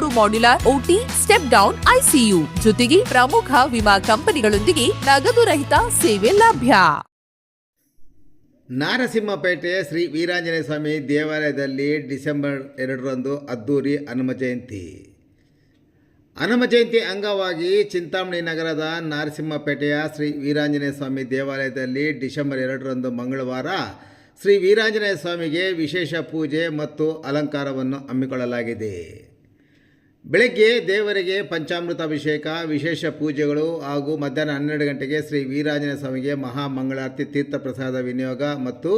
ಮೂರು modular OT step down ICU ಜೊತೆಗೆ ಪ್ರಮುಖ ವಿಮಾ ಕಂಪನಿಗಳೊಂದಿಗೆ ನಗದು ರಹಿತ ಸೇವೆ ಲಭ್ಯ. ನಾರಸಿಂಹಪೇಟೆಯ ಶ್ರೀ ವೀರಾಂಜನೇಯ ಸ್ವಾಮಿ ದೇವಾಲಯದಲ್ಲಿ ಡಿಸೆಂಬರ್ ಎರಡರಂದು ಅದ್ದೂರಿ ಹನುಮ ಜಯಂತಿ. ಹನುಮ ಜಯಂತಿ ಅಂಗವಾಗಿ ಚಿಂತಾಮಣಿ ನಗರದ ನಾರಸಿಂಹಪೇಟೆಯ ಶ್ರೀ ವೀರಾಂಜನೇಯ ಸ್ವಾಮಿ ದೇವಾಲಯದಲ್ಲಿ ಡಿಸೆಂಬರ್ ಎರಡರಂದು ಮಂಗಳವಾರ ಶ್ರೀ ವೀರಾಂಜನೇಯ ಸ್ವಾಮಿಗೆ ವಿಶೇಷ ಪೂಜೆ ಮತ್ತು ಅಲಂಕಾರವನ್ನು ಹಮ್ಮಿಕೊಳ್ಳಲಾಗಿದೆ. ಬೆಳಗ್ಗೆ ದೇವರಿಗೆ ಪಂಚಾಮೃತ ಅಭಿಷೇಕ ವಿಶೇಷ ಪೂಜೆಗಳು ಹಾಗೂ ಮಧ್ಯಾಹ್ನ ಹನ್ನೆರಡು ಗಂಟೆಗೆ ಶ್ರೀ ವೀರಾಜನ ಸ್ವಾಮಿಗೆ ಮಹಾಮಂಗಳಾರತಿ ತೀರ್ಥ ಪ್ರಸಾದ ವಿನಿಯೋಗ ಮತ್ತು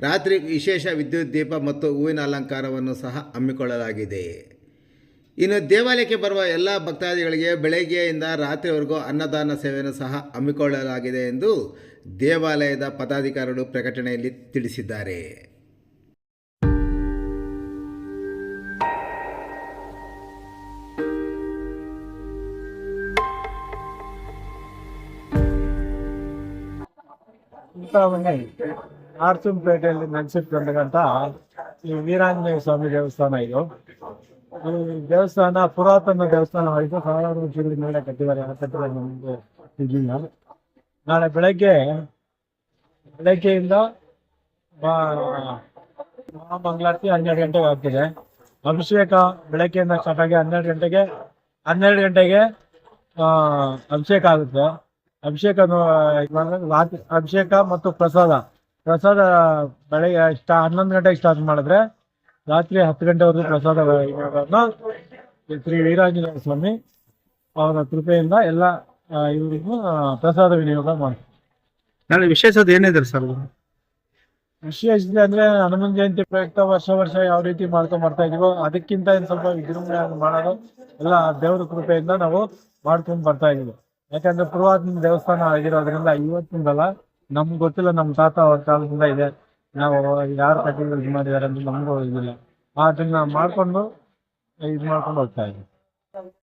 ರಾತ್ರಿ ವಿಶೇಷ ವಿದ್ಯುತ್ ದೀಪ ಮತ್ತು ಹೂವಿನ ಅಲಂಕಾರವನ್ನು ಸಹ ಹಮ್ಮಿಕೊಳ್ಳಲಾಗಿದೆ. ಇನ್ನು ದೇವಾಲಯಕ್ಕೆ ಬರುವ ಎಲ್ಲ ಭಕ್ತಾದಿಗಳಿಗೆ ಬೆಳಗ್ಗೆಯಿಂದ ರಾತ್ರಿವರೆಗೂ ಅನ್ನದಾನ ಸೇವೆಯನ್ನು ಸಹ ಹಮ್ಮಿಕೊಳ್ಳಲಾಗಿದೆ ಎಂದು ದೇವಾಲಯದ ಪದಾಧಿಕಾರಿಗಳು ಪ್ರಕಟಣೆಯಲ್ಲಿ ತಿಳಿಸಿದ್ದಾರೆ. ಚಿಂತಾಮಣಿ ಆರ್ಸುಂಪೇಟೆಯಲ್ಲಿ ನಡೆಸಿರ್ತಕ್ಕಂಥ ಈ ವೀರಾಂಜನೇಯ ಸ್ವಾಮಿ ದೇವಸ್ಥಾನ ಇದು. ಈ ದೇವಸ್ಥಾನ, ಪುರಾತನ ದೇವಸ್ಥಾನವಾಗಿದ್ದು ಸಾವಿರಾರು ವರ್ಷಗಳ ಮೇಲೆ ಕಟ್ಟಿದ್ದಾರೆ. ಆ ನಮ್ಮದು ಇದನ್ನ ನಾಳೆ ಬೆಳಗ್ಗೆ, ಬೆಳಗ್ಗೆಯಿಂದ ಮಹಾಮಂಗಳಾರತಿ ಹನ್ನೆರಡು ಗಂಟೆಗೆ ಆಗ್ತಿದೆ. ಅಭಿಷೇಕ ಬೆಳಗ್ಗೆಯಿಂದ ಸ್ಟಾರ್ಟ್ ಆಗಿ ಹನ್ನೆರಡು ಗಂಟೆಗೆ ಹನ್ನೆರಡು ಗಂಟೆಗೆ ಅಭಿಷೇಕ ಆಗುತ್ತೆ. ಅಭಿಷೇಕ ಅಭಿಷೇಕ ಮತ್ತು ಪ್ರಸಾದ. ಪ್ರಸಾದ ಬೆಳಗ್ಗೆ ಸ್ಟಾ ಹನ್ನೊಂದು ಗಂಟೆಗೆ ಸ್ಟಾರ್ಟ್ ಮಾಡಿದ್ರೆ ರಾತ್ರಿ ಹತ್ತು ಗಂಟೆವರೆಗೂ ಪ್ರಸಾದ ಶ್ರೀ ವೀರಾಂಜನೇಯ ಸ್ವಾಮಿ ಅವರ ಕೃಪೆಯಿಂದ ಎಲ್ಲ ಇವರಿಗೂ ಪ್ರಸಾದ ವಿನಿಯೋಗ ಮಾಡ್ತಾರೆ. ನಾಳೆ ವಿಶೇಷತೆ ಏನಿದೆ ಸರ್? ವಿಶೇಷ ಅಂದ್ರೆ ಹನುಮಾನ್ ಜಯಂತಿ ಪ್ರಯುಕ್ತ ವರ್ಷ ವರ್ಷ ಯಾವ ರೀತಿ ಮಾಡ್ಕೊಂಡ್ ಮಾಡ್ತಾ ಇದೀವೋ ಅದಕ್ಕಿಂತ ಸ್ವಲ್ಪ ವಿಜೃಂಭಣೆ ಮಾಡೋದು ಎಲ್ಲ ದೇವರ ಕೃಪೆಯಿಂದ ನಾವು ಮಾಡ್ಕೊಂಡ್ ಬರ್ತಾ ಇದೀವಿ. ಯಾಕಂದ್ರೆ ಪುರಾತನ ದೇವಸ್ಥಾನ ಆಗಿರೋದ್ರಿಂದ ಇವತ್ತಿಂದಲ್ಲ ನಮ್ಗೆ ಗೊತ್ತಿಲ್ಲ ನಮ್ಮ ತಾತ ಅವ್ರ ಕಾಲದಿಂದ ಇದೆ. ನಾವು ಯಾರು ಕಟ್ಟಿದ್ರು ಇದು ಮಾಡಿದಾರೆ ಅಂತ ನಮಗೂ ಇದಿಲ್ಲ. ಅದನ್ನ ಮಾಡ್ಕೊಂಡು, ಇದು ಮಾಡ್ಕೊಂಡು ಹೋಗ್ತಾ ಇದೀವಿ.